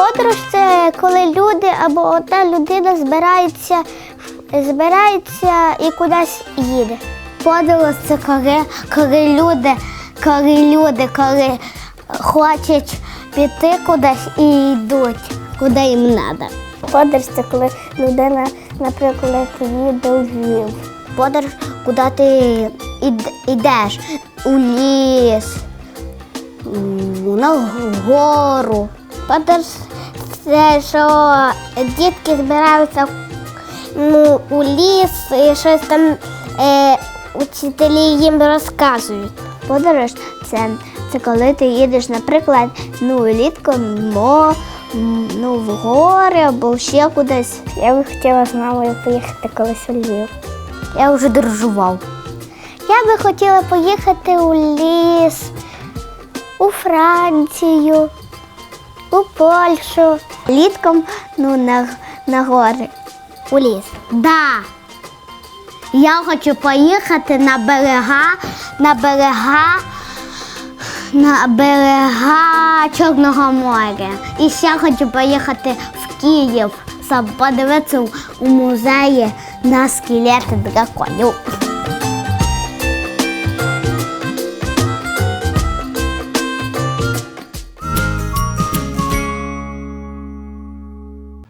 Подорож це коли люди або одна людина збирається, збирається і кудись їде. Подорож це коли, коли люди, коли люди, коли хочуть піти кудись і йдуть, куди їм треба. Подорож це коли людина, наприклад, їде у Львів. Подорож, куди ти йдеш у ліс, на гору. Подорож це що дітки збираються ну, у ліс і щось там е, учителі їм розказують. Подорож це, це коли ти їдеш, наприклад, ну, літко но, ну, в гори або ще кудись. Я би хотіла з мамою поїхати колись у Львів. Я вже дорожував. Я би хотіла поїхати у ліс, у Францію, у Польщу. Літком ну, на, на гори. У ліс. Да. Я хочу поїхати на берега, на берега, на берега Чорного моря. І ще хочу поїхати в Київ, щоб подивитися у музеї на скелети драконів.